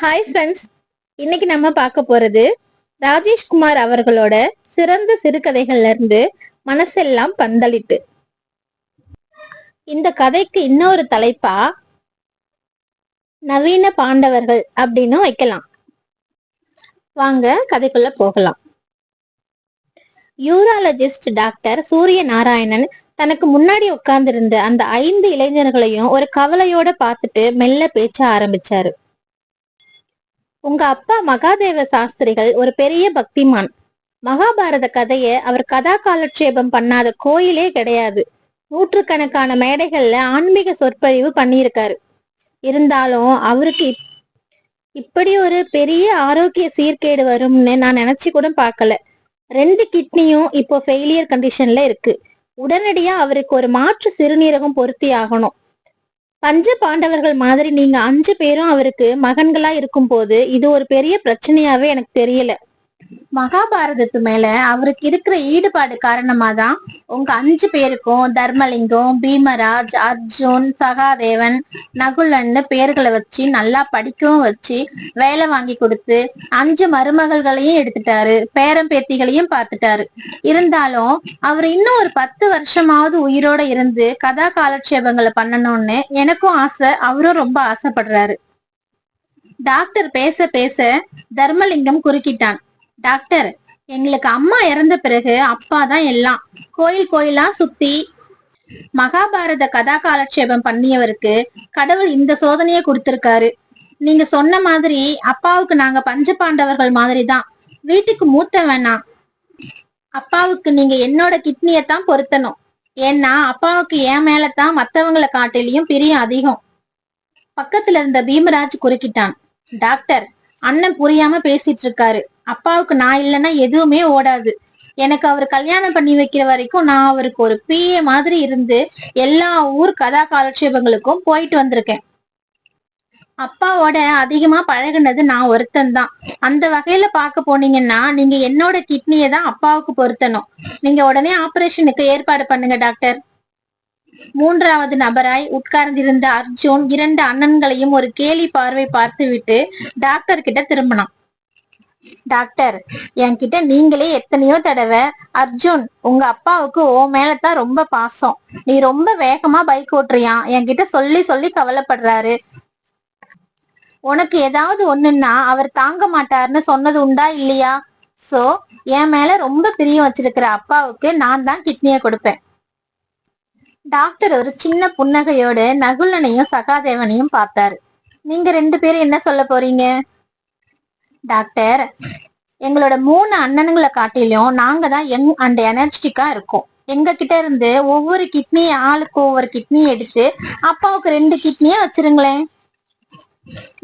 Hi friends இன்னைக்கு நம்ம பார்க்க போறது ராஜேஷ்குமார் அவர்களோட சிறந்த சிறுகதைகள்ல இருந்து மனசெல்லாம் பந்தலிட்டு. இந்த கதைக்கு இன்னொரு தலைப்பா நவீன பாண்டவர்கள் அப்படின்னு வைக்கலாம். வாங்க கதைக்குள்ள போகலாம். யூராலஜிஸ்ட் டாக்டர் சூரிய நாராயணன் தனக்கு முன்னாடி உட்கார்ந்திருந்த அந்த ஐந்து இளைஞர்களையும் ஒரு கவலையோட பார்த்துட்டு மெல்ல பேச்ச ஆரம்பிச்சாரு. உங்க அப்பா மகாதேவ சாஸ்திரிகள் ஒரு பெரிய பக்திமான். மகாபாரத கதைய அவர் கதா காலட்சேபம் பண்ணாத கோயிலே கிடையாது. நூற்றுக்கணக்கான மேடைகள்ல ஆன்மீக சொற்பொழிவு பண்ணியிருக்காரு. இருந்தாலும் அவருக்கு இப்- இப்படி ஒரு பெரிய ஆரோக்கிய சீர்கேடு வரும்னு நான் நினைச்சு கூட பார்க்கல. ரெண்டு கிட்னியும் இப்போ ஃபெயிலியர் கண்டிஷன்ல இருக்கு. உடனடியா அவருக்கு ஒரு மாற்று சிறுநீரகம் பொருத்தி ஆகணும். பஞ்ச பாண்டவர்கள் மாதிரி நீங்க அஞ்சு பேரும் அவருக்கு மகன்களா இருக்கும்போது இது ஒரு பெரிய பிரச்சனையாவே எனக்கு தெரியல. மகாபாரதத்து மேல அவருக்கு இருக்கிற ஈடுபாடு காரணமா தான் உங்க அஞ்சு பேருக்கும் தர்மலிங்கம் பீமராஜ் அர்ஜுன் சகாதேவன் நகுலன்னு பேர்களை வச்சு நல்லா படிக்கவும் வச்சு வேலை வாங்கி கொடுத்து அஞ்சு மருமகள்களையும் எடுத்துட்டாரு. பேரம் பேத்திகளையும் பார்த்துட்டாரு. இருந்தாலும் அவர் இன்னும் ஒரு பத்து வருஷமாவது உயிரோட இருந்து கதா காலட்சேபங்களை பண்ணணும்னு எனக்கும் ஆசை அவரும் ரொம்ப ஆசைப்படுறாரு. டாக்டர் பேச பேச தர்மலிங்கம் குறுக்கிட்டான். டாக்டர் எங்களுக்கு அம்மா இறந்த பிறகு அப்பா தான் எல்லாம். கோயில் கோயிலா சுத்தி மகாபாரத கதா காலட்சேபம் பண்ணியவருக்கு கடவுள் இந்த சோதனையை கொடுத்திருக்காரு. நீங்க சொன்ன மாதிரி அப்பாவுக்கு நாங்க பஞ்ச பாண்டவர்கள் மாதிரி தான் வீட்டுக்கு மூத்த வேணாம் அப்பாவுக்கு நீங்க என்னோட கிட்னியை தான் பொருத்தணும். ஏன்னா அப்பாவுக்கு என் மேலதான் மத்தவங்களை காட்டிலையும் பிரியம் அதிகம். பக்கத்துல இருந்த பீமராஜ் குறுக்கிட்டான். டாக்டர் அண்ணன் புரியாம பேசிட்டு இருக்காரு. அப்பாவுக்கு நான் இல்லைன்னா எதுவுமே ஓடாது. எனக்கு அவர் கல்யாணம் பண்ணி வைக்கிற வரைக்கும் நான் அவருக்கு ஒரு பிஏ மாதிரி இருந்து எல்லா ஊர் கதா காலட்சேபங்களுக்கும் போயிட்டு வந்திருக்கேன். அப்பாவோட அதிகமா பழகுனது நான் ஒருத்தன் தான். அந்த வகையில பார்க்க போனீங்கன்னா நீங்க என்னோட கிட்னியை தான் அப்பாவுக்கு பொருத்தணும். நீங்க உடனே ஆபரேஷனுக்கு ஏற்பாடு பண்ணுங்க டாக்டர். மூன்றாவது நபராய் உட்கார்ந்திருந்த அர்ஜுன் இரண்டு அண்ணன்களையும் ஒரு கேலி பார்வை பார்த்துவிட்டு டாக்டர் கிட்ட திரும்பினான். டாக்டர் என்கிட்ட நீங்களே எத்தனையோ தடவை அர்ஜுன் உங்க அப்பாவுக்கு ஓ மேலதான் ரொம்ப பாசம். நீ ரொம்ப வேகமா பைக் ஓட்டுறியான் என்கிட்ட சொல்லி சொல்லி கவலைப்படுறாரு. உனக்கு ஏதாவது ஒண்ணுன்னா அவர் தாங்க மாட்டாருன்னு சொன்னது உண்டா இல்லையா? சோ என் மேல ரொம்ப பிரியம் வச்சிருக்கிற அப்பாவுக்கு நான் தான் கிட்னியை கொடுப்பேன். டாக்டர் ஒரு சின்ன புன்னகையோட நகுலனையும் சகாதேவனையும் பார்த்தாரு. நீங்க ரெண்டு பேரும் என்ன சொல்ல போறீங்க? டாக்டர் எங்களோட மூணு அண்ணனுங்களை காட்டிலும் நாங்க தான் எங் அண்ட் எனர்ஜிட்டிக்கா இருக்கோம். எங்க கிட்ட இருந்து ஒவ்வொரு கிட்னி ஆளுக்கு ஒவ்வொரு கிட்னி எடுத்து அப்பாவுக்கு ரெண்டு கிட்னியா வச்சிருங்களேன்.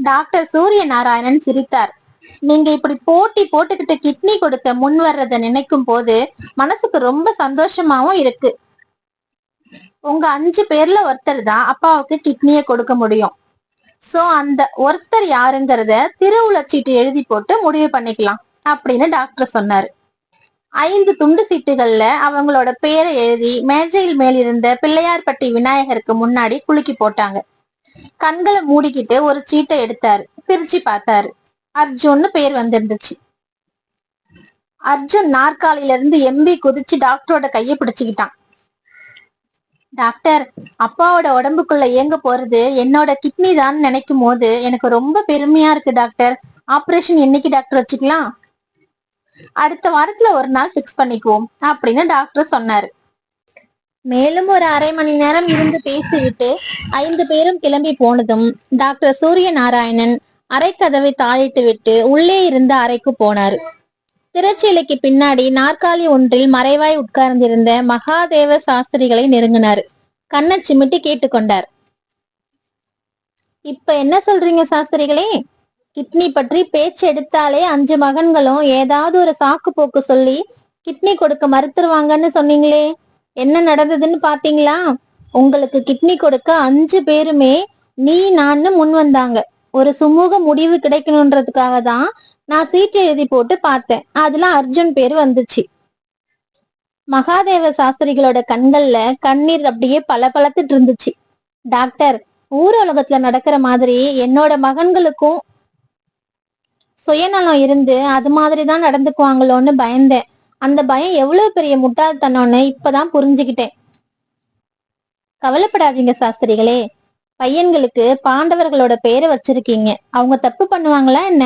டாக்டர் சூரிய நாராயணன் சிரித்தார். நீங்க இப்படி போட்டி போட்டுக்கிட்டு கிட்னி கொடுக்க முன் வர்றத நினைக்கும் போது மனசுக்கு ரொம்ப சந்தோஷமாவும் இருக்கு. உங்க அஞ்சு பேர்ல ஒருத்தர் தான் அப்பாவுக்கு கிட்னியை கொடுக்க முடியும். சோ அந்த ஒருத்தர் யாருங்கிறத திருவுளச்சீட்டு எழுதி போட்டு முடிவு பண்ணிக்கலாம் அப்படின்னு டாக்டர் சொன்னாரு. ஐந்து துண்டு சீட்டுகள்ல அவங்களோட பேரை எழுதி மேஜையில் மேல் இருந்த பிள்ளையார்பட்டி விநாயகருக்கு முன்னாடி குலுக்கி போட்டாங்க. கண்களை மூடிக்கிட்டு ஒரு சீட்டை எடுத்தாரு. பிரிச்சு பார்த்தாரு. அர்ஜுன்னு பேர் வந்திருந்துச்சு. அர்ஜுன் நாற்காலியில இருந்து எம்பி குதிச்சு டாக்டரோட கையை பிடிச்சுக்கிட்டான். டாக்டர் அப்பாவோட உடம்புக்குள்ள இயங்க போறது என்னோட கிட்னி தான் நினைக்கும் போது எனக்கு ரொம்ப பெருமையா இருக்கு டாக்டர் ஆபரேஷன் என்னைக்கு டாக்டர் வச்சுக்கலாம்? அடுத்த வாரத்துல ஒரு நாள் ஃபிக்ஸ் பண்ணிக்குவோம் அப்படின்னு டாக்டர் சொன்னாரு. மேலும் ஒரு அரை மணி நேரம் இருந்து பேசிவிட்டு ஐந்து பேரும் கிளம்பி போனதும் டாக்டர் சூரிய நாராயணன் அறைக்கதவை தாளிட்டு விட்டு உள்ளே இருந்த அறைக்கு போனார். திரைச்சீலைக்கு பின்னாடி நாற்காலி ஒன்றில் மறைவாய் உட்கார்ந்திருந்த மகாதேவ சாஸ்திரிகளை நெருங்கினார். கண்ணை சிமிட்டி கேட்டுக்கொண்டார். இப்ப என்ன சொல்றீங்க சாஸ்திரிகளே? கிட்னி பற்றி பேச்சு எடுத்தாலே அஞ்சு மகன்களும் ஏதாவது ஒரு சாக்கு போக்கு சொல்லி கிட்னி கொடுக்க மறுத்துருவாங்கன்னு சொன்னீங்களே? என்ன நடந்ததுன்னு பாத்தீங்களா? உங்களுக்கு கிட்னி கொடுக்க அஞ்சு பேருமே நீ நான்னு முன் வந்தாங்க. ஒரு சுமூக முடிவு கிடைக்கணுன்றதுக்காக தான் நான் சீட்டு எழுதி போட்டு பார்த்தேன். அதுல அர்ஜுன் பேர் வந்துச்சு. மகாதேவ சாஸ்திரிகளோட கண்கள்ல கண்ணீர் அப்படியே பளபளத்துட்டு இருந்துச்சு. டாக்டர் ஊர் உலகத்துல நடக்கிற மாதிரி என்னோட மகன்களுக்கும் சுயநலம் இருந்து அது மாதிரி தான் நடந்துக்குவாங்களோன்னு பயந்தேன். அந்த பயம் எவ்வளவு பெரிய முட்டாள்தனம்னு இப்பதான் புரிஞ்சுக்கிட்டேன் கவலைப்படாதீங்க சாஸ்திரிகளே. பையன்களுக்கு பாண்டவர்களோட பேரை வச்சிருக்கீங்க. அவங்க தப்பு பண்ணுவாங்களா என்ன?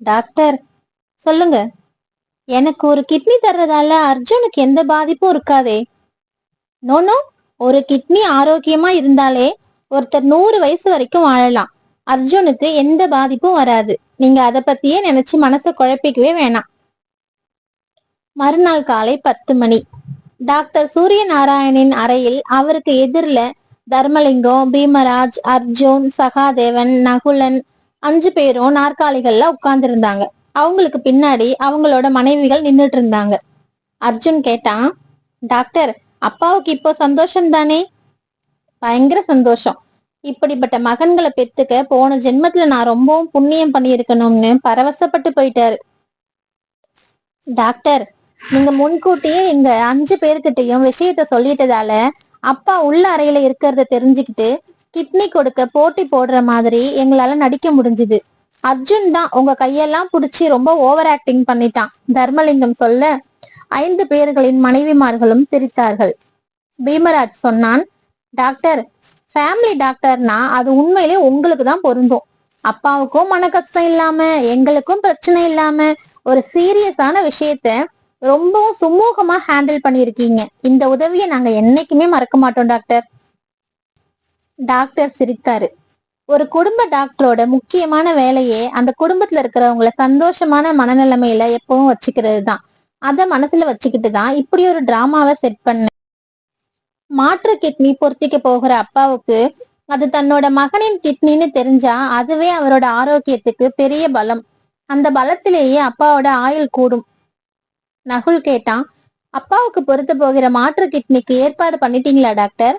டாக்டர் சொல்லுங்க. எனக்கு ஒரு கிட்னி தர்றதால அர்ஜுனுக்கு எந்த பாதிப்பும் இருக்காதே. நோனோ ஒரு கிட்னி ஆரோக்கியமா இருந்தாலே ஒருத்தர் நூறு வயசு வரைக்கும் வாழலாம். அர்ஜுனுக்கு எந்த பாதிப்பும் வராது. நீங்க அத பத்தியே நினைச்சு மனசை குழப்பிக்கவே வேணாம். மறுநாள் காலை பத்து மணி. டாக்டர் சூரிய நாராயணின் அறையில் அவருக்கு எதிரில தர்மலிங்கம் பீமராஜ் அர்ஜுன் சகாதேவன் நகுலன் அஞ்சு பேரும் நாற்காலிகள்ல உட்கார்ந்திருந்தாங்க. அவங்களுக்கு பின்னாடி அவங்களோட மனைவிகள் நின்றுட்டு இருந்தாங்க. அர்ஜுன் கேட்டான் டாக்டர் அப்பாவுக்கு இப்போ சந்தோஷம் தானே? பயங்கர சந்தோஷம். இப்படிப்பட்ட மகன்களை பெத்துக்க போன ஜென்மத்துல நான் ரொம்பவும் புண்ணியம் பண்ணியிருக்கணும்னு பரவசப்பட்டு போயிட்டாரு. டாக்டர் நீங்க முன்கூட்டியே எங்க அஞ்சு பேர்கிட்டயும் விஷயத்த சொல்லிட்டதால அப்பா உள்ள அறையில இருக்கிறத தெரிஞ்சுக்கிட்டு கிட்னி கொடுக்க போட்டி போடுற மாதிரி எங்களால நடிக்க முடிஞ்சுது. அர்ஜுன் தான் உங்க கையெல்லாம் புடிச்சு ரொம்ப ஓவர் ஆக்டிங் பண்ணிட்டான். தர்மலிங்கம் சொல்ல ஐந்து பேர்களின் மனைவிமார்களும் சிரித்தார்கள். பீமராஜ் சொன்னான் டாக்டர் ஃபேமிலி டாக்டர்னா அது உண்மையிலே உங்களுக்கு தான் பொருந்தும். அப்பாவுக்கும் மன கஷ்டம் இல்லாம எங்களுக்கும் பிரச்சனை இல்லாம ஒரு சீரியஸான விஷயத்த ரொம்பவும் சுமூகமா ஹேண்டில் பண்ணியிருக்கீங்க. இந்த உதவியை நாங்க என்னைக்குமே மறக்க மாட்டோம் டாக்டர். டாக்டர் சிரித்தாரு. ஒரு குடும்ப டாக்டரோட முக்கியமான வேலையே அந்த குடும்பத்துல இருக்கிறவங்கள சந்தோஷமான மனநிலைமையில எப்பவும் வச்சுக்கிறது தான் அத மனசுல வச்சுக்கிட்டு தான் இப்படி ஒரு டிராமாவை செட் பண்ண மாற்று கிட்னி பொருத்திக்க போகிற அப்பாவுக்கு அது தன்னோட மகனின் கிட்னின்னு தெரிஞ்சா அதுவே அவரோட ஆரோக்கியத்துக்கு பெரிய பலம். அந்த பலத்திலேயே அப்பாவோட ஆயுள் கூடும். நகுல் கேட்டான் அப்பாவுக்கு பொருத்த போகிற மாற்று கிட்னிக்கு ஏற்பாடு பண்ணிட்டீங்களா டாக்டர்?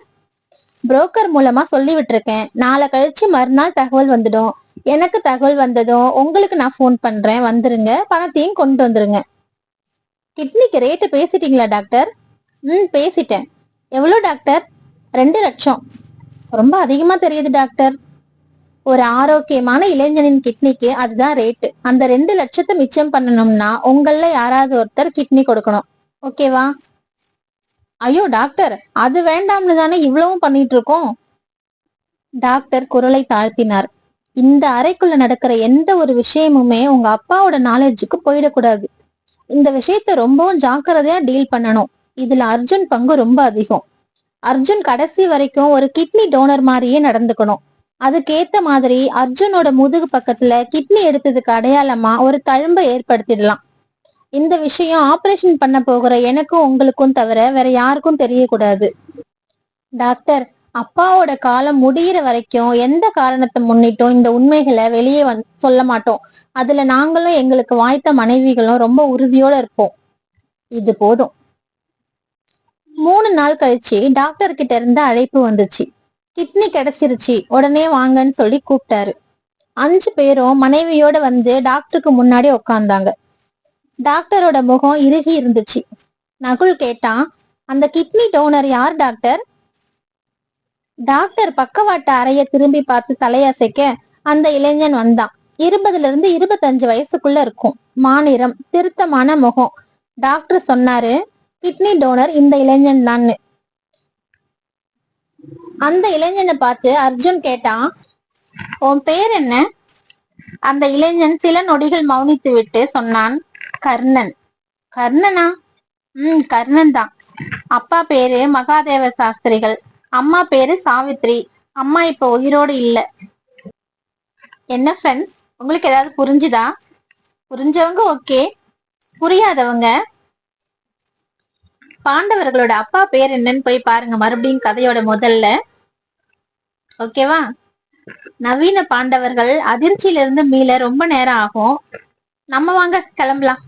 புரோக்கர் மூலமா சொல்லி விட்டுருக்கேன். நாளை கழிச்சு மறுநாள் தகவல் வந்துடும். எனக்கு தகவல் வந்ததும் உங்களுக்கு நான் ஃபோன் பண்றேன். வந்துருங்க. பணத்தையும் கொண்டு வந்துருங்க. கிட்னிக்கு ரேட்டு பேசிட்டீங்களா டாக்டர் ம் பேசிட்டேன். எவ்வளோ டாக்டர் ரெண்டு லட்சம். ரொம்ப அதிகமாக தெரியுது டாக்டர் ஒரு ஆரோக்கியமான இளைஞனின் கிட்னிக்கு அதுதான் ரேட்டு அந்த ரெண்டு லட்சத்தை மிச்சம் பண்ணணும்னா உங்களில் யாராவது ஒருத்தர் கிட்னி கொடுக்கணும். ஓகேவா? ஐயோ டாக்டர் அது வேண்டாம்னு தானே இவ்வளவும் பண்ணிட்டு இருக்கோம் டாக்டர் குரலை தாழ்த்தினார். இந்த அறைக்குள்ள நடக்கிற எந்த ஒரு விஷயமுமே உங்க அப்பாவோட நாலேஜுக்கு போயிடக்கூடாது. இந்த விஷயத்த ரொம்பவும் ஜாக்கிரதையா டீல் பண்ணணும். இதுல அர்ஜுன் பங்கு ரொம்ப அதிகம். அர்ஜுன் கடைசி வரைக்கும் ஒரு கிட்னி டோனர் மாதிரியே நடந்துக்கணும். அதுக்கேத்த மாதிரி அர்ஜுனோட முதுகு பக்கத்துல கிட்னி எடுத்ததுக்கு அடையாளமா ஒரு தழும்பை ஏற்படுத்திடலாம். இந்த விஷயம் ஆபரேஷன் பண்ண போகிற எனக்கும் உங்களுக்கும் தவிர வேற யாருக்கும் தெரியக்கூடாது. டாக்டர் அப்பாவோட காலம் முடியிற வரைக்கும் எந்த காரணத்தை முன்னிட்டும் இந்த உண்மைகளை வெளியே வந் சொல்ல மாட்டோம். அதுல நாங்களும் எங்களுக்கு வாய்த்த மனைவிகளும் ரொம்ப உறுதியோட இருப்போம். இது போதும். மூணு நாள் கழிச்சு டாக்டர் கிட்ட இருந்து அழைப்பு வந்துச்சு. கிட்னி கிடைச்சிருச்சு. உடனே வாங்கன்னு சொல்லி கூப்பிட்டாரு. அஞ்சு பேரும் மனைவியோட வந்து டாக்டருக்கு முன்னாடி உக்காந்தாங்க டாக்டரோட முகம் இறுகி இருந்துச்சு. நகுல் கேட்டான் அந்த கிட்னி டோனர் யார் டாக்டர்? டாக்டர் பக்கவாட்டு அறைய திரும்பி பார்த்து தலையசைக்க அந்த இளைஞன் வந்தான். இருபதுல இருந்து இருபத்தஞ்சு வயசுக்குள்ள இருக்கும். மாநிறம் திருத்தமான முகம். டாக்டர் சொன்னாரு கிட்னி டோனர் இந்த இளைஞன் தான். அந்த இளைஞனை பார்த்து அர்ஜுன் கேட்டான் உன் பேர் என்ன? அந்த இளைஞன் சில நொடிகள் மௌனித்து விட்டு சொன்னான் கர்ணன். கர்ணனா? உம் கர்ணன் தான். அப்பா பேரு மகாதேவ சாஸ்திரிகள். அம்மா பேரு சாவித்ரி. அம்மா இப்ப உயிரோடு இல்ல. என்ன ஃப்ரெண்ட்ஸ் உங்களுக்கு ஏதாவது புரிஞ்சுதா? புரிஞ்சவங்க ஓகே புரியாதவங்க? பாண்டவர்களோட அப்பா பேர் என்னன்னு போய் பாருங்க. மறுபடியும் கதையோட முதல்ல. ஓகேவா நவீன பாண்டவர்கள் அதிர்ச்சியில இருந்து மீள ரொம்ப நேரம் ஆகும். நம்ம வாங்க கிளம்பலாம்.